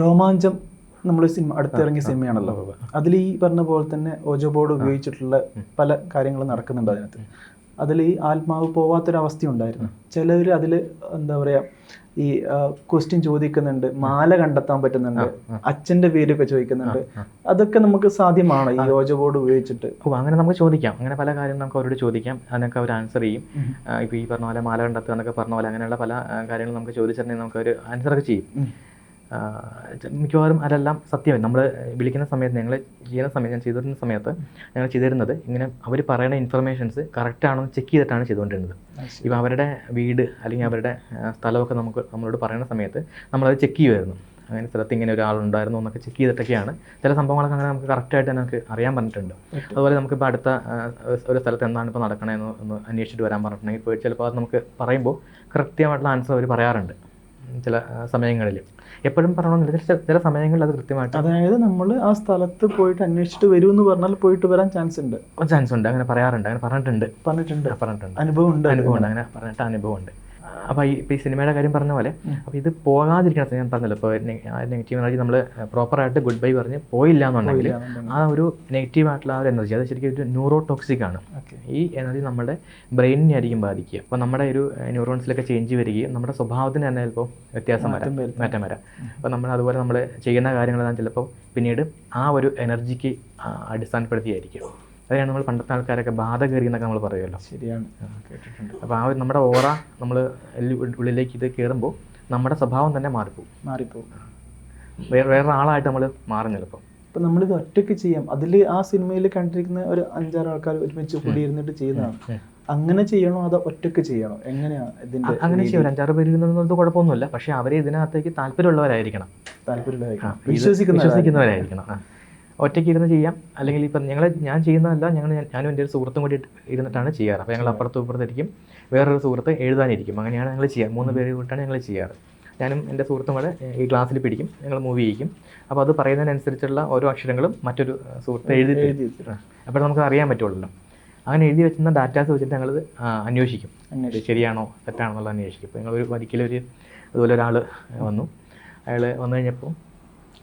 രോമാഞ്ചം നമ്മൾ സിനിമ അടുത്തിറങ്ങിയ സിനിമയാണല്ലോ. അതിൽ ഈ പറഞ്ഞ പോലെ തന്നെ ഓജോ ബോർഡ് ഉപയോഗിച്ചിട്ടുള്ള പല കാര്യങ്ങളും നടക്കുന്നുണ്ട് അതിനകത്ത്. അതിൽ ഈ ആത്മാവ് പോവാത്തൊരവസ്ഥയുണ്ടായിരുന്നു ചിലർ അതിൽ എന്താ പറയുക ഈ ക്വസ്റ്റ്യൻ ചോദിക്കുന്നുണ്ട് മാല കണ്ടെത്താൻ പറ്റുന്നുണ്ട് അച്ഛന്റെ പേരൊക്കെ ചോദിക്കുന്നുണ്ട്. അതൊക്കെ നമുക്ക് സാധ്യമാണ് ഈ ഓജോ ബോർഡ് ഉപയോഗിച്ചിട്ട്? ഓ അങ്ങനെ നമുക്ക് ചോദിക്കാം. അങ്ങനെ പല കാര്യങ്ങളും നമുക്ക് അവരോട് ചോദിക്കാം. അതിനൊക്കെ അവർ ആൻസർ ചെയ്യും. ഇപ്പോൾ ഈ പറഞ്ഞ പോലെ മാല കണ്ടെത്തുക എന്നൊക്കെ പറഞ്ഞ പോലെ അങ്ങനെയുള്ള പല കാര്യങ്ങളും നമുക്ക് ചോദിച്ചിട്ടുണ്ടെങ്കിൽ നമുക്ക് അവർ ആൻസറൊക്കെ ചെയ്യും. മിക്കവാറും അതെല്ലാം സത്യമായി. നമ്മൾ വിളിക്കുന്ന സമയത്ത് ഞങ്ങൾ ചെയ്യുന്ന സമയത്ത് ഞാൻ ചെയ്തിരുന്ന സമയത്ത് ഞങ്ങൾ ചെയ്തിരുന്നത് ഇങ്ങനെ അവർ പറയുന്ന ഇൻഫർമേഷൻസ് കറക്റ്റാണോ ചെക്ക് ചെയ്തിട്ടാണ് ചെയ്തുകൊണ്ടിരുന്നത്. ഇപ്പോൾ അവരുടെ വീട് അല്ലെങ്കിൽ അവരുടെ സ്ഥലമൊക്കെ നമുക്ക് നമ്മളോട് പറയുന്ന സമയത്ത് നമ്മളത് ചെക്ക് ചെയ്യുമായിരുന്നു അങ്ങനെ സ്ഥലത്ത് ഇങ്ങനെ ഒരാളുണ്ടായിരുന്നു എന്നൊക്കെ ചെക്ക് ചെയ്തിട്ടൊക്കെയാണ് ചില സംഭവങ്ങളൊക്കെ അങ്ങനെ നമുക്ക് കറക്റ്റായിട്ട് നമുക്ക് അറിയാൻ പറഞ്ഞിട്ടുണ്ട്. അതുപോലെ നമുക്കിപ്പോൾ അടുത്ത ഒരു സ്ഥലത്ത് എന്താണ് ഇപ്പോൾ നടക്കണമെന്ന് ഒന്ന് അന്വേഷിച്ചിട്ട് വരാൻ പറഞ്ഞിട്ടുണ്ടെങ്കിൽ ഇപ്പോൾ ചിലപ്പോൾ അത് നമുക്ക് പറയുമ്പോൾ കൃത്യമായിട്ടുള്ള ആൻസർ അവർ പറയാറുണ്ട്. ചില സമയങ്ങളിൽ. എപ്പോഴും പറയണമെന്നില്ല ചില ചില സമയങ്ങളിൽ അത് കൃത്യമായിട്ട് അതായത് നമ്മൾ ആ സ്ഥലത്ത് പോയിട്ട് അന്വേഷിച്ചിട്ട് വരൂ എന്ന് പറഞ്ഞാൽ പോയിട്ട് വരാൻ ചാൻസ് ഉണ്ട്. ചാൻസ് ഉണ്ട്. അങ്ങനെ പറയാറുണ്ട്. അങ്ങനെ പറഞ്ഞിട്ടുണ്ട്. പറഞ്ഞിട്ടുണ്ട്. പറഞ്ഞിട്ടുണ്ട്. അനുഭവം ഉണ്ട് അനുഭവം ഉണ്ട് അങ്ങനെ പറഞ്ഞിട്ട് അനുഭവമുണ്ട്. അപ്പോൾ ഈ ഇപ്പോൾ ഈ സിനിമയുടെ കാര്യം പറഞ്ഞ പോലെ അപ്പോൾ ഇത് പോകാതിരിക്കണം ഞാൻ പറഞ്ഞല്ലോ. ഇപ്പോൾ നെഗറ്റീവ് എനർജി നമ്മൾ പ്രോപ്പറായിട്ട് ഗുഡ് ബൈ പറഞ്ഞ് പോയില്ല എന്നുണ്ടെങ്കിൽ. ആ ഒരു നെഗറ്റീവ് ആയിട്ടുള്ള ആ ഒരു എനർജി അത് ശരിക്കും ഒരു ന്യൂറോ ടോക്സിക് ആണ് ഈ എനർജി നമ്മുടെ ബ്രെയിനിനെ ആയിരിക്കും ബാധിക്കുക. അപ്പോൾ നമ്മുടെ ഒരു ന്യൂറോൺസിലൊക്കെ ചേഞ്ച് വരികയും നമ്മുടെ സ്വഭാവത്തിന് തന്നെ ചിലപ്പോൾ വ്യത്യാസം വരാം മാറ്റം വരാം. അപ്പോൾ നമ്മൾ അതുപോലെ നമ്മൾ ചെയ്യുന്ന കാര്യങ്ങളെല്ലാം ചിലപ്പോൾ പിന്നീട് ആ ഒരു എനർജിക്ക് അടിസ്ഥാനപ്പെടുത്തിയായിരിക്കും. അതാണ് നമ്മൾ പണ്ടത്തെ ആൾക്കാരൊക്കെ ബാധ കയറി എന്നൊക്കെ നമ്മൾ പറയുമല്ലോ. ശരിയാണ്. കേട്ടിട്ടുണ്ട്. അപ്പോൾ ആ ഒരു നമ്മുടെ ഓറ നമ്മൾ ഉള്ളിലേക്ക് ഇത് കയറുമ്പോൾ നമ്മുടെ സ്വഭാവം തന്നെ മാറിപ്പോകും മാറിപ്പോകും വേറെ വേറെ ആളായിട്ട് നമ്മൾ മാറും ചിലപ്പോൾ അപ്പം നമ്മളിത് ഒറ്റയ്ക്ക് ചെയ്യാം. അതിൽ ആ സിനിമയിൽ കണ്ടിരിക്കുന്ന ഒരു അഞ്ചാറ് ആൾക്കാർ ഒരുമിച്ച് കൂടിയിരുന്നിട്ട് ചെയ്യുന്നതാണ്. അങ്ങനെ ചെയ്യണോ അതോ ഒറ്റയ്ക്ക് ചെയ്യണോ? എങ്ങനെയാണ് ഇതിന്റെ അങ്ങനെ ചെയ്യും. ഒരു അഞ്ചാറ് പേര് ഇരുന്നത് കുഴപ്പമൊന്നുമില്ല. പക്ഷേ അവരെ ഇതിനകത്തേക്ക് താല്പര്യമുള്ളവരായിരിക്കണം. താല്പര്യമുള്ളവരായിരിക്കണം. വിശ്വസിക്കുന്നവരായിരിക്കണം. ഒറ്റയ്ക്ക് ഇരുന്ന് ചെയ്യാം. അല്ലെങ്കിൽ ഇപ്പം ഞങ്ങൾ ഞാൻ ചെയ്യുന്നതല്ല ഞങ്ങൾ ഞാനും എന്റെ ഒരു സുഹൃത്തും കൂടി ഇരുന്നിട്ടാണ് ചെയ്യാറ്. അപ്പോൾ ഞങ്ങൾ അപ്പുറത്തും ഇപ്പുറത്തിരിക്കും വേറൊരു സുഹൃത്ത് എഴുതാനിരിക്കും. അങ്ങനെയാണ് ഞങ്ങൾ ചെയ്യാറ്. മൂന്ന് പേര് കൂട്ടാണ് ഞങ്ങൾ ചെയ്യാറ്. ഞാനും എന്റെ സുഹൃത്തും കൂടെ ഈ ക്ലാസ്സിൽ പിടിക്കും. ഞങ്ങൾ മൂവ് ചെയ്യിക്കും. അപ്പോൾ അത് പറയുന്നതിനനുസരിച്ചുള്ള ഓരോ അക്ഷരങ്ങളും മറ്റൊരു സുഹൃത്ത് എഴുതി എഴുതി. അപ്പോൾ നമുക്ക് അറിയാൻ പറ്റുള്ളൂ അങ്ങനെ എഴുതി വെച്ചിരുന്ന ഡാറ്റാസ് വെച്ചിട്ട് ഞങ്ങൾ അന്വേഷിക്കും. ശരിയാണോ തെറ്റാണോ എന്നുള്ളത് അന്വേഷിക്കും. ഇപ്പോൾ ഞങ്ങൾ ഒരു ഒരിക്കലൊരു അതുപോലെ ഒരാൾ വന്നു. അയാൾ വന്നു കഴിഞ്ഞപ്പോൾ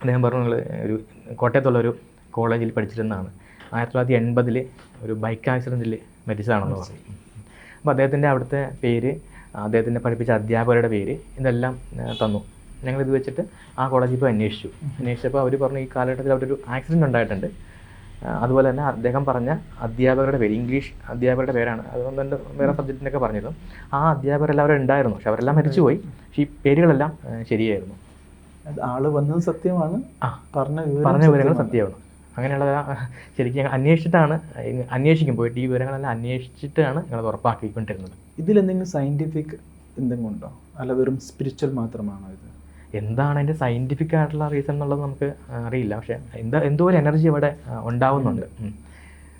അദ്ദേഹം പറഞ്ഞു നിങ്ങൾ ഒരു കോട്ടയത്തുള്ള ഒരു കോളേജിൽ പഠിച്ചിരുന്നതാണ്. ആയിരത്തി തൊള്ളായിരത്തി എൺപതിൽ ഒരു ബൈക്ക് ആക്സിഡന്റിൽ മരിച്ചതാണെന്ന് പറഞ്ഞു. അപ്പോൾ അദ്ദേഹത്തിന്റെ അവിടുത്തെ പേര് അദ്ദേഹത്തിന്റെ പഠിപ്പിച്ച അധ്യാപകരുടെ പേര് ഇതെല്ലാം തന്നു. ഞങ്ങളിത് വെച്ചിട്ട് ആ കോളേജിൽ പോയി അന്വേഷിച്ചു. അന്വേഷിച്ചപ്പോൾ അവർ പറഞ്ഞു ഈ കാലഘട്ടത്തിൽ അവിടെ ഒരു ആക്സിഡന്റ് ഉണ്ടായിട്ടുണ്ട് അതുപോലെ തന്നെ അദ്ദേഹം പറഞ്ഞ അധ്യാപകരുടെ പേര് ഇംഗ്ലീഷ് അധ്യാപകരുടെ പേരാണ്. അതുകൊണ്ട് തന്നെ വേറെ സബ്ജക്റ്റിനൊക്കെ പറഞ്ഞിരുന്നു. ആ അധ്യാപകരെല്ലാവരും ഉണ്ടായിരുന്നു. പക്ഷെ അവരെല്ലാം മരിച്ചുപോയി. പക്ഷേ ഈ പേരുകളെല്ലാം ശരിയായിരുന്നു. ആൾ വന്നത് സത്യമാണ്. പറഞ്ഞ പറഞ്ഞ വിവരങ്ങൾ സത്യമാണ്. അങ്ങനെയുള്ള ശരിക്കും ഞങ്ങൾ അന്വേഷിച്ചിട്ടാണ് അന്വേഷിക്കും. പോയിട്ട് ഈ വിവരങ്ങളെല്ലാം അന്വേഷിച്ചിട്ടാണ് ഞങ്ങൾ ഉറപ്പാക്കിക്കൊണ്ടിരുന്നത്. ഇതിലെന്തെങ്കിലും സയന്റിഫിക് എന്തെങ്കിലും ഉണ്ടോ? അല്ല വെറും സ്പിരിച്വൽ മാത്രമാണോ ഇത്? എന്താണ് അതിന്റെ സയന്റിഫിക് ആയിട്ടുള്ള റീസൺ എന്നുള്ളത് നമുക്ക് അറിയില്ല. പക്ഷേ എന്താ എന്തോ ഒരു എനർജി അവിടെ ഉണ്ടാവുന്നുണ്ട്.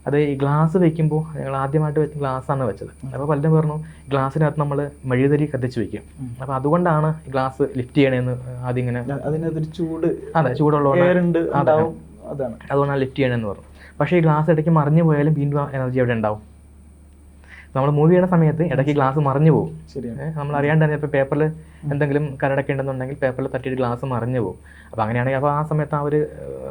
അത് ഈ ഗ്ലാസ് വെക്കുമ്പോൾ ഞങ്ങൾ ആദ്യമായിട്ട് വെച്ച ഗ്ലാസ്സാണ് വെച്ചത്. അപ്പോൾ പലരും പറഞ്ഞു ഗ്ലാസ്സിനകത്ത് നമ്മൾ മെഴുകുതിരി കത്തിച്ച് വെക്കും. അപ്പോൾ അതുകൊണ്ടാണ് ഗ്ലാസ് ലിഫ്റ്റ് ചെയ്യണേന്ന് ആദ്യം ഇങ്ങനെ അതിനകത്തൊരു ചൂട് അതെ ചൂടുള്ളതുകൊണ്ട് അതാണ്. അതുകൊണ്ടാണ് ലിഫ്റ്റ് ചെയ്യണമെന്ന് പറഞ്ഞു. പക്ഷേ ഈ ഗ്ലാസ് ഇടയ്ക്ക് മറിഞ്ഞു പോയാലും വീണ്ടും എനർജി അവിടെ ഉണ്ടാവും. നമ്മൾ മൂവ് ചെയ്യുന്ന സമയത്ത് ഇടയ്ക്ക് ഗ്ലാസ് മറിഞ്ഞു പോകും. ശരിയാണ്. നമ്മൾ അറിയാണ്ട് തന്നെ ഇപ്പോൾ പേപ്പറിൽ എന്തെങ്കിലും കരടൊക്കെ ഉണ്ടെന്നുണ്ടെങ്കിൽ പേപ്പറിൽ തട്ടിയിട്ട് ഗ്ലാസ് മറിഞ്ഞു പോകും. അപ്പോൾ അങ്ങനെയാണെങ്കിൽ അപ്പോൾ ആ സമയത്ത് ആ ഒരു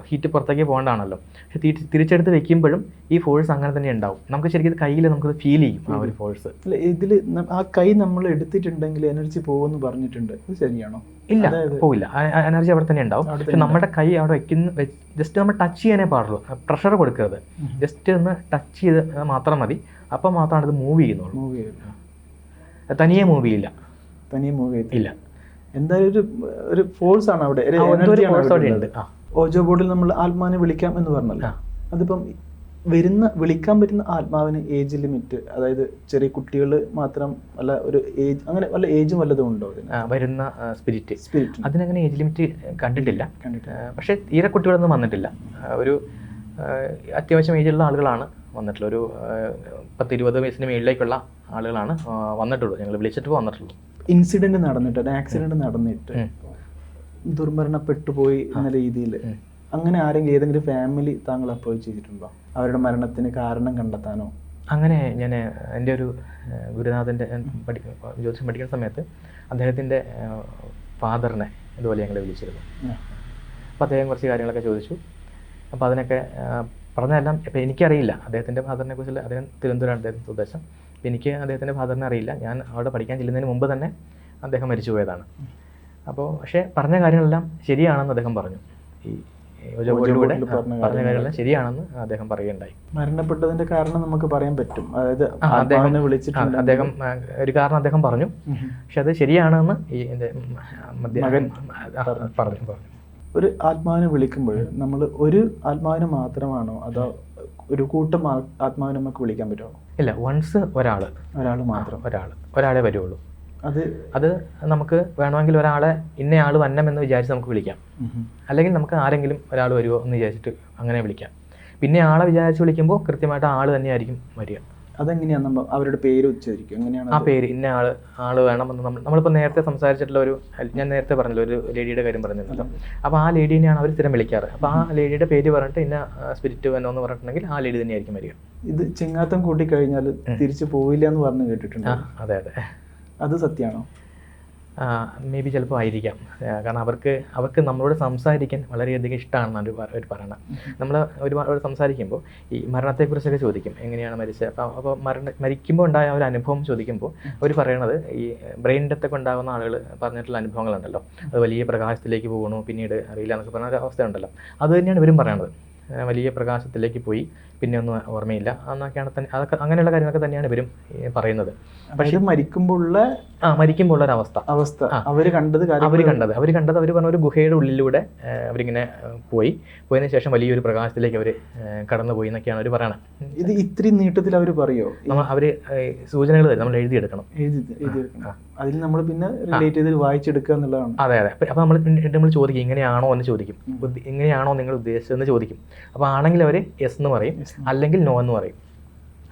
ഹീറ്റ് പുറത്തേക്ക് പോകേണ്ടതാണല്ലോ. പക്ഷെ തിരി- തിരിച്ചെടുത്ത് വെക്കുമ്പോഴും ഈ ഫോഴ്സ് അങ്ങനെ തന്നെ ഉണ്ടാവും. നമുക്ക് ശരിക്കും ഇത് കയ്യിൽ നമുക്ക് ഫീൽ ചെയ്യും ആ ഒരു ഫോഴ്സ് അല്ല ഇതിൽ ആ കൈ നമ്മൾ എടുത്തിട്ടുണ്ടെങ്കിൽ എനർജി പോകുമെന്ന് പറഞ്ഞിട്ടുണ്ട്. അത് ശരിയാണോ? ഇല്ല പോവില്ല. എനർജി അവിടെ തന്നെ ഉണ്ടാവും. പക്ഷെ നമ്മുടെ കൈ അവിടെ വെക്കുന്ന ജസ്റ്റ് നമ്മൾ ടച്ച് ചെയ്യാനേ പാടുള്ളൂ. പ്രഷർ കൊടുക്കരുത്. ജസ്റ്റ് ഒന്ന് ടച്ച് ചെയ്ത് മാത്രം മതി. അപ്പം മാത്രമാണ് ഇത് മൂവ് ചെയ്യുന്നുള്ളൂ. മൂവ് ചെയ്യില്ല തനിയെ മൂവ് ചെയ്യില്ല. തനിയെ മൂവ് ചെയ്തില്ല എന്തായാലും ഒരു ഒരു ഫോഴ്സ് ആണ് അവിടെ. ഓജോ ബോർഡിൽ നമ്മൾ ആത്മാവിനെ വിളിക്കാം എന്ന് പറഞ്ഞല്ലോ. അതിപ്പം വരുന്ന വിളിക്കാൻ പറ്റുന്ന ആത്മാവിന് ഏജ് ലിമിറ്റ് അതായത് ചെറിയ കുട്ടികൾ മാത്രം അല്ല ഒരു ഏജ് അങ്ങനെ വല്ല ഏജും വല്ലതും ഉണ്ടോ അതിന്? വരുന്ന സ്പിരിറ്റ് സ്പിരിറ്റ് അതിനങ്ങനെ ഏജ് ലിമിറ്റ് കണ്ടിട്ടില്ല. കണ്ടിട്ട് പക്ഷേ തീരെ കുട്ടികളൊന്നും വന്നിട്ടില്ല. ഒരു അത്യാവശ്യം ഏജുള്ള ആളുകളാണ് വന്നിട്ടുള്ള ഒരു പത്ത് ഇരുപത് വയസ്സിന് മേളിലേക്കുള്ള ആളുകളാണ് വന്നിട്ടുള്ളൂ ഞങ്ങൾ വിളിച്ചിട്ട് വന്നിട്ടുള്ളൂ ഇൻസിഡന്റ് നടന്നിട്ട് ഒരു ആക്സിഡന്റ് നടന്നിട്ട്. ദുർമരണപ്പെട്ടുപോയി ദുർമരണപ്പെട്ടു പോയി എന്ന രീതിയിൽ അങ്ങനെ ആരെങ്കിലും ഏതെങ്കിലും ഫാമിലി താങ്കൾ അപ്രോച്ച് ചെയ്തിട്ടുണ്ടോ? അവരുടെ മരണത്തിന് കാരണം കണ്ടെത്താനോ? അങ്ങനെ ഞാൻ എന്റെ ഒരു ഗുരുനാഥന്റെ പഠിക്കുന്ന പഠി ജ്യോതിഷം പഠിക്കുന്ന സമയത്ത് അദ്ദേഹത്തിന്റെ ഫാദറിനെ ഇതുപോലെ ഞങ്ങൾ വിളിച്ചിരുന്നു. അപ്പോൾ അദ്ദേഹം കുറച്ച് കാര്യങ്ങളൊക്കെ ചോദിച്ചു. അപ്പോൾ അതിനൊക്കെ പറഞ്ഞതെല്ലാം ഇപ്പം എനിക്കറിയില്ല. അദ്ദേഹത്തിന്റെ ഫാദറിനെ കുറിച്ചുള്ള അദ്ദേഹം തിരുവനന്തപുരമാണ് അദ്ദേഹത്തിന്റെ ഉദ്ദേശം എനിക്ക് അദ്ദേഹത്തിന്റെ ഫാദറിനെ അറിയില്ല. ഞാൻ അവിടെ പഠിക്കാൻ ചെല്ലുന്നതിന് മുമ്പ് തന്നെ അദ്ദേഹം മരിച്ചു പോയതാണ്. അപ്പോൾ പക്ഷേ പറഞ്ഞ കാര്യങ്ങളെല്ലാം ശരിയാണെന്ന് അദ്ദേഹം പറഞ്ഞു. ഈ ബോർഡിലൂടെ പറഞ്ഞ കാര്യങ്ങളെല്ലാം ശരിയാണെന്ന് അദ്ദേഹം പറയുകയുണ്ടായി. മരണപ്പെട്ടതിന്റെ കാരണം നമുക്ക് പറയാൻ പറ്റും. അതായത് അദ്ദേഹം വിളിച്ചിട്ടുണ്ട്. അദ്ദേഹം ഒരു കാരണം അദ്ദേഹം പറഞ്ഞു. പക്ഷെ അത് ശരിയാണെന്ന് ഈ എന്റെ മധ്യ മകൻ പറഞ്ഞു പറഞ്ഞു. ഒരു ആത്മാവിനെ വിളിക്കുമ്പോൾ നമ്മൾ ഒരു ആത്മാവിനെ മാത്രമാണോ അതോ ഒരു കൂട്ടം ആത്മാവിനെ നമുക്ക് വിളിക്കാൻ പറ്റുമോ? ഇല്ല വൺസ് ഒരാൾ ഒരാൾ മാത്രം. ഒരാൾ ഒരാളെ വരുള്ളൂ. അത് അത് നമുക്ക് വേണമെങ്കിൽ ഒരാളെ ഇന്നയാൾ വന്നം എന്ന് വിചാരിച്ച് നമുക്ക് വിളിക്കാം. അല്ലെങ്കിൽ നമുക്ക് ആരെങ്കിലും ഒരാൾ വരുമോ എന്ന് വിചാരിച്ചിട്ട് അങ്ങനെ വിളിക്കാം. പിന്നെ ആളെ വിചാരിച്ച് വിളിക്കുമ്പോൾ കൃത്യമായിട്ട് ആൾ തന്നെയായിരിക്കും വരിക. അതെങ്ങനെയാണ് നമ്മൾ അവരുടെ പേര് ഉച്ചരിക്കും. എങ്ങനെയാണ് ആ പേര് ഇന്ന ആൾ ആൾ വേണമെന്ന് നമ്മൾ നമ്മളിപ്പോൾ നേരത്തെ സംസാരിച്ചിട്ടുള്ള ഒരു ഞാൻ നേരത്തെ പറഞ്ഞല്ലോ ഒരു ലേഡിയുടെ കാര്യം പറഞ്ഞിരുന്നല്ലോ. അപ്പോൾ ആ ലേഡീനെയാണ് അവർ സ്ഥിരം വിളിക്കാറ്. അപ്പോൾ ആ ലേഡിയുടെ പേര് പറഞ്ഞിട്ട് ഇന്ന സ്പിരിറ്റ് വന്നോ എന്ന് പറഞ്ഞിട്ടുണ്ടെങ്കിൽ ആ ലേഡി തന്നെയായിരിക്കും വരിക. ഇത് ചിങ്ങാത്തം കൂട്ടി കഴിഞ്ഞാൽ തിരിച്ചു പോവില്ല എന്ന് പറഞ്ഞു കേട്ടിട്ടുണ്ട്? അതെ അതെ. അത് സത്യമാണോ? മേ ബി ചിലപ്പോൾ ആയിരിക്കാം. കാരണം അവർക്ക് അവർക്ക് നമ്മളോട് സംസാരിക്കാൻ വളരെയധികം ഇഷ്ടമാണെന്ന് അവർ ഒരു അവർ പറയണം നമ്മൾ ഒരുപാട് സംസാരിക്കുമ്പോൾ ഈ മരണത്തെക്കുറിച്ചൊക്കെ ചോദിക്കും. എങ്ങനെയാണ് മരിച്ചത്? അപ്പോൾ അപ്പോൾ മരണ മരിക്കുമ്പോൾ ഉണ്ടായ ഒരു അനുഭവം ചോദിക്കുമ്പോൾ അവർ പറയണത് ഈ ബ്രെയിൻ ഡെത്തൊക്കെ ഉണ്ടാകുന്ന ആളുകൾ പറഞ്ഞിട്ടുള്ള അനുഭവങ്ങളുണ്ടല്ലോ. അത് വലിയ പ്രകാശത്തിലേക്ക് പോകണു പിന്നീട് അറിയില്ല എന്നൊക്കെ പറഞ്ഞ ഒരു അവസ്ഥയുണ്ടല്ലോ. അത് തന്നെയാണ് ഇവരും പറയണത്. വലിയ പ്രകാശത്തിലേക്ക് പോയി പിന്നെ ഒന്നും ഓർമ്മയില്ല. എന്നൊക്കെയാണ് തന്നെ അതൊക്കെ അങ്ങനെയുള്ള കാര്യങ്ങളൊക്കെ തന്നെയാണ് ഇവരും പറയുന്നത്. പക്ഷെ മരിക്കുമ്പോഴുള്ള ആ മരിക്കുമ്പോൾ ഉള്ള ഒരു അവസ്ഥ. അവസ്ഥ അവർ കണ്ടത് അവർ കണ്ടത്. അവർ കണ്ടത് അവർ പറഞ്ഞ ഒരു ഗുഹയുടെ ഉള്ളിലൂടെ അവരിങ്ങനെ പോയി. പോയതിനു ശേഷം വലിയൊരു പ്രകാശത്തിലേക്ക് അവർ കടന്നുപോയി എന്നൊക്കെയാണ് അവർ പറയണത്. ഇത് ഇത്ര നീട്ടത്തിൽ അവർ പറയോ? നമ്മൾ അവർ സൂചനകൾ തരും. നമ്മൾ എഴുതിയെടുക്കണം. എഴുതി എഴുതി അതിൽ നമ്മൾ പിന്നെ റിലേറ്റ് ചെയ്ത് വായിച്ചെടുക്കുക എന്നുള്ളതാണ്. അതെ അതെ. അപ്പോൾ നമ്മൾ നമ്മൾ ചോദിക്കും ഇങ്ങനെയാണോ എന്ന് ചോദിക്കും. ഇങ്ങനെയാണോ നിങ്ങൾ ഉദ്ദേശിച്ചതെന്ന് ചോദിക്കും. അപ്പോൾ ആണെങ്കിൽ അവർ എസ് എന്ന് പറയും. അല്ലെങ്കിൽ നോ എന്ന് പറയും.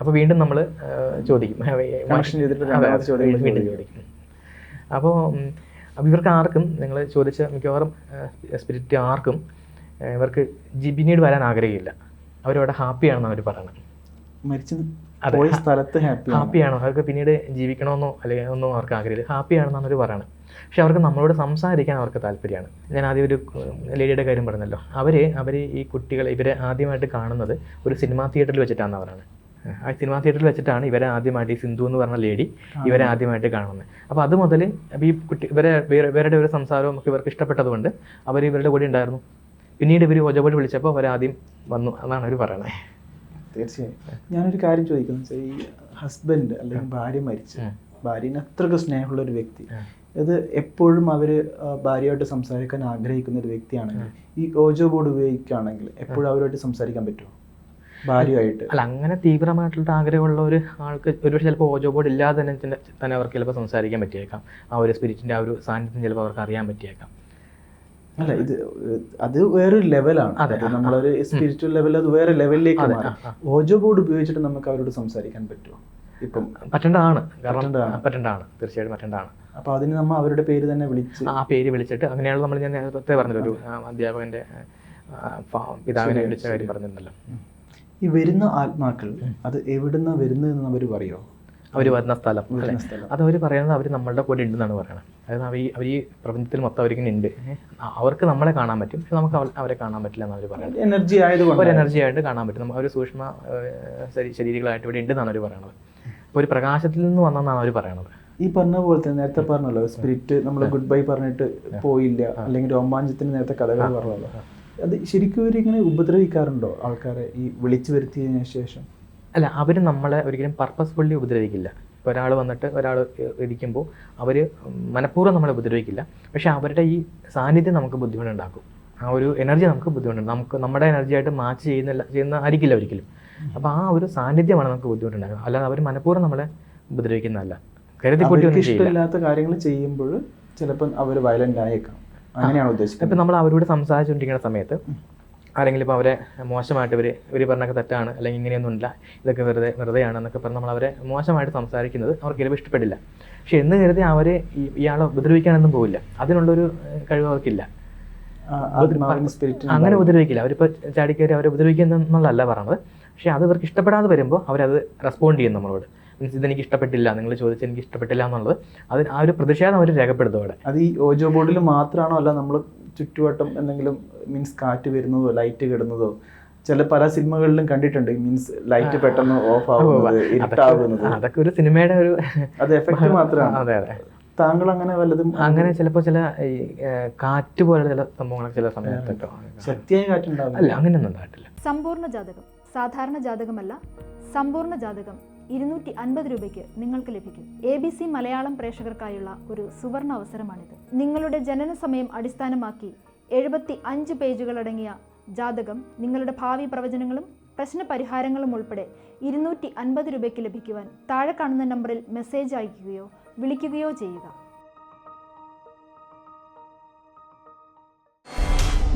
അപ്പോൾ വീണ്ടും നമ്മൾ ചോദിക്കും. Connection ചെയ്തിട്ട് രണ്ടാമത്തെ വീണ്ടും ചോദിക്കും. അപ്പോൾ അപ്പോൾ ഇവർക്ക് ആർക്കും നിങ്ങൾ ചോദിച്ച മിക്കവാറും സ്പിരിറ്റ് ആർക്കും ഇവർക്ക് പിന്നീട് വരാൻ ആഗ്രഹമില്ല. അവരവിടെ ഹാപ്പിയാണെന്ന് അവർ പറയണം. മരിച്ചത്. പോയ സ്ഥലത്ത് ഹാപ്പി ഹാപ്പിയാണോ? അവർക്ക് പിന്നീട് ജീവിക്കണമെന്നോ അല്ലെങ്കിൽ ഒന്നും അവർക്ക് ആഗ്രഹമില്ല. ഹാപ്പിയാണെന്നാണ് അവർ പറയുന്നത് പക്ഷെ അവർക്ക് നമ്മളോട് സംസാരിക്കാൻ അവർക്ക് താല്പര്യമാണ്. ഞാൻ ആദ്യം ഒരു ലേഡിയുടെ കാര്യം പറഞ്ഞല്ലോ. അവർ അവർ ഈ കുട്ടികളെ ഇവരെ ആദ്യമായിട്ട് കാണുന്നത് ഒരു സിനിമാ തിയേറ്ററിൽ വെച്ചിട്ടാണ് അവരാണ്. ആ സിനിമാ തിയേറ്ററിൽ വെച്ചിട്ടാണ് ഇവരെ ആദ്യമായിട്ട് ഈ സിന്ധു എന്ന് പറഞ്ഞ ലേഡി ഇവരെ ആദ്യമായിട്ട് കാണുന്നത്. അപ്പോൾ അത് മുതൽ ഈ കുട്ടി ഇവരെ വേറെ ഇവരുടെ ഒരു സംസാരവും ഒക്കെ ഇവർക്ക് ഇഷ്ടപ്പെട്ടതുകൊണ്ട് അവർ ഇവരുടെ കൂടെ ഉണ്ടായിരുന്നു. പിന്നീട് ഇവർ ഒജപോട്ട് വിളിച്ചപ്പോൾ അവരാദ്യം വന്നു. എന്നാണ് അവർ പറയണത് തീർച്ചയായും. ഞാനൊരു കാര്യം ചോദിക്കുന്നത് വെച്ചാൽ ഈ ഹസ്ബൻഡ് അല്ലെങ്കിൽ ഭാര്യ മരിച്ച ഭാര്യന് അത്രയ്ക്ക് സ്നേഹമുള്ള ഒരു വ്യക്തി അത് എപ്പോഴും അവർ ഭാര്യയായിട്ട് സംസാരിക്കാൻ ആഗ്രഹിക്കുന്ന ഒരു വ്യക്തിയാണെങ്കിൽ ഈ ഓജോ ബോർഡ് ഉപയോഗിക്കുകയാണെങ്കിൽ എപ്പോഴും അവരുമായിട്ട് സംസാരിക്കാൻ പറ്റുമോ? ഭാര്യയായിട്ട്. അല്ല അങ്ങനെ തീവ്രമായിട്ടുള്ള ആഗ്രഹമുള്ള ഒരു ആൾക്ക് ഒരുപക്ഷെ ചിലപ്പോൾ ഓജോ ബോർഡ് ഇല്ലാതെ തന്നെ തന്നെ തന്നെ അവർക്ക് ചിലപ്പോൾ സംസാരിക്കാൻ പറ്റിയേക്കാം. ആ ഒരു സ്പിരിറ്റിന്റെ ആ ഒരു സാന്നിധ്യം ചിലപ്പോൾ അവർക്ക് അറിയാൻ പറ്റിയേക്കാം. അല്ല ഇത് അത് വേറൊരു ലെവലാണ് നമ്മളൊരു സ്പിരിച്വൽ ലെവൽ അത് വേറെ ലെവലിലേക്ക് മാറി. ഓജോ ബോർഡ് ഉപയോഗിച്ചിട്ട് നമുക്ക് അവരോട് സംസാരിക്കാൻ പറ്റുമോ? ഇപ്പം പറ്റേണ്ടതാണ്. കാരണം പറ്റേണ്ടതാണ്. പറ്റേണ്ടതാണ്. തീർച്ചയായിട്ടും പറ്റേണ്ടതാണ്. അപ്പൊ അതിന് നമ്മൾ അവരുടെ പേര് തന്നെ വിളിച്ച് ആ പേര് വിളിച്ചിട്ട് അങ്ങനെയാണ് നമ്മൾ ഞാൻ നേരത്തെ പറഞ്ഞത്. ഒരു അധ്യാപകന്റെ അധ്യാപകന്റെ പിതാവിനെ വിളിച്ച കാര്യം പറഞ്ഞിട്ടുണ്ടല്ലോ ഈ വരുന്ന ആത്മാക്കൾ അത് എവിടുന്ന വരുന്നതെന്ന് അവർ പറയോ? അവർ വരുന്ന സ്ഥലം അത് അവർ പറയുന്നത് അവർ നമ്മളുടെ കൂടെ ഉണ്ടെന്നാണ് പറയുന്നത് അതായത് അവർ ഈ അവർ ഈ പ്രപഞ്ചത്തിൽ മൊത്തം അവരിങ്ങനെ ഉണ്ട്. അവർക്ക് നമ്മളെ കാണാൻ പറ്റും. പക്ഷെ നമുക്ക് അവരെ കാണാൻ പറ്റില്ല എന്നാണ് അവർ പറയുന്നത്. എനർജി ആയതുകൊണ്ട് ഒരു എനർജി ആയിട്ട് കാണാൻ പറ്റും. അവർ സൂക്ഷ്മ ശരീരങ്ങളായിട്ട് ഇവിടെ ഉണ്ടെന്നാണ് അവർ പറയുന്നത് അപ്പോൾ ഒരു പ്രകാശത്തിൽ നിന്ന് വന്നെന്നാണ് അവർ പറയുന്നത് ഈ പറഞ്ഞ പോലെ തന്നെ നേരത്തെ പറഞ്ഞല്ലോ സ്പിരിറ്റ് നമ്മൾ ഗുഡ് ബൈ പറഞ്ഞിട്ട് പോയില്ല. അല്ലെങ്കിൽ രോമാഞ്ചത്തിന് നേരത്തെ കഥകൾ പറഞ്ഞല്ലോ. അത് ശരിക്കും ഇവരിങ്ങനെ ഉപദ്രവിക്കാറുണ്ടോ ആൾക്കാരെ ഈ വിളിച്ചു വരുത്തിയതിനു ശേഷം? അല്ല അവർ നമ്മളെ ഒരിക്കലും പർപ്പസ്ഫുള്ളി ഉപദ്രവിക്കില്ല. ഇപ്പോൾ ഒരാൾ വന്നിട്ട് ഒരാൾ ഇരിക്കുമ്പോൾ അവർ മനഃപൂർവം നമ്മളെ ഉപദ്രവിക്കില്ല. പക്ഷേ അവരുടെ ഈ സാന്നിധ്യം നമുക്ക് ബുദ്ധിമുട്ടുണ്ടാക്കും. ആ ഒരു എനർജി നമുക്ക് ബുദ്ധിമുട്ടുണ്ട് നമുക്ക് നമ്മുടെ എനർജി ആയിട്ട് മാച്ച് ചെയ്യുന്നില്ല ചെയ്യുന്ന ആയിരിക്കില്ല ഒരിക്കലും. അപ്പോൾ ആ ഒരു സാന്നിധ്യമാണ് നമുക്ക് ബുദ്ധിമുട്ടുണ്ടാകുക അല്ലാതെ അവർ മനഃപൂർവം നമ്മളെ ഉപദ്രവിക്കുന്നതല്ല. കരുതി ഇഷ്ടമില്ലാത്ത കാര്യങ്ങൾ ചെയ്യുമ്പോൾ ചിലപ്പോൾ അവർ വയലന്റ് ആയേക്കാം. അങ്ങനെയാണ് ഉദ്ദേശിക്കുന്നത്. ഇപ്പം നമ്മൾ അവരോട് സംസാരിച്ചുകൊണ്ടിരിക്കുന്ന സമയത്ത് ആരെങ്കിലും ഇപ്പോൾ അവരെ മോശമായിട്ട് ഇവർ ഇവർ പറഞ്ഞൊക്കെ തെറ്റാണ് അല്ലെങ്കിൽ ഇങ്ങനെയൊന്നുമില്ല ഇതൊക്കെ വെറുതെ വെറുതെയാണ് എന്നൊക്കെ പറഞ്ഞ് നമ്മൾ അവരെ മോശമായിട്ട് സംസാരിക്കുന്നത് അവർക്ക് ഇരവ് ഇഷ്ടപ്പെടില്ല. പക്ഷെ എന്ന് കരുതി അവർ ഈ ഇയാളെ ഉപദ്രവിക്കാനൊന്നും പോവില്ല. അതിനുള്ളൊരു കഴിവ് അവർക്കില്ല അങ്ങനെ ഉപദ്രവിക്കില്ല. അവരിപ്പോൾ ചാടിക്കയറി അവരെ ഉപദ്രവിക്കുന്നു എന്നുള്ളതല്ല പറയുന്നത് പക്ഷേ അത് ഇവർക്ക് ഇഷ്ടപ്പെടാതെ വരുമ്പോൾ അവരത് റെസ്പോണ്ട് ചെയ്യും നമ്മളോട്. മീൻസ് ഇതെനിക്ക് ഇഷ്ടപ്പെട്ടില്ല നിങ്ങൾ ചോദിച്ചാൽ എനിക്ക് ഇഷ്ടപ്പെട്ടില്ല എന്നുള്ളത്. അത് ആ ഒരു പ്രതിഷേധം അവർ രേഖപ്പെടുത്തും അവിടെ. അത് ഈ ഓജോ ബോർഡിൽ മാത്രമാണോ അല്ല നമ്മൾ ചുറ്റുവട്ടം എന്തെങ്കിലും മീൻസ് കാറ്റ് വരുന്നതോ ലൈറ്റ് കിടുന്നതോ ചില പല സിനിമകളിലും കണ്ടിട്ടുണ്ട്. മീൻസ് ലൈറ്റ് പെട്ടെന്ന് ഓഫ് ആവുന്നത് ഇരുട്ടാവുന്നത്. അതൊക്കെ ഒരു സിനിമയുടെ ഒരു അത് എഫക്റ്റ് മാത്രമാണ്. അതെ അതെ. താങ്കൾ അങ്ങനെ വല്ലതും അങ്ങനെ ചിലപ്പോൾ ചില ഈ കാറ്റ് പോലെ ചില സംഭവങ്ങളൊക്കെ ചില സമയത്തൊക്കെ ശക്തിയായ കാറ്റുണ്ടാവില്ല അല്ല അങ്ങനെയൊന്നും ഉണ്ടായിട്ടില്ല. സമ്പൂർണ ജാതകം സാധാരണ ജാതകമല്ല സമ്പൂർണ ജാതകം. ഇരുന്നൂറ്റി അൻപത് രൂപയ്ക്ക് നിങ്ങൾക്ക് ലഭിക്കും. എ ബി സി മലയാളം പ്രേക്ഷകർക്കായുള്ള ഒരു സുവർണ അവസരമാണിത്. നിങ്ങളുടെ ജനന സമയം അടിസ്ഥാനമാക്കി എഴുപത്തി അഞ്ച് പേജുകളടങ്ങിയ ജാതകം നിങ്ങളുടെ ഭാവി പ്രവചനങ്ങളും പ്രശ്ന പരിഹാരങ്ങളും ഉൾപ്പെടെ ഇരുന്നൂറ്റി അൻപത് രൂപയ്ക്ക് ലഭിക്കുവാൻ താഴെ കാണുന്ന നമ്പറിൽ മെസ്സേജ് അയക്കുകയോ വിളിക്കുകയോ ചെയ്യുക.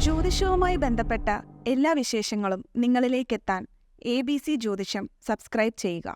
ജ്യോതിഷവുമായി ബന്ധപ്പെട്ട എല്ലാ വിശേഷങ്ങളും നിങ്ങളിലേക്കെത്താൻ A B C Jyothisham subscribe ചെയ്യുക.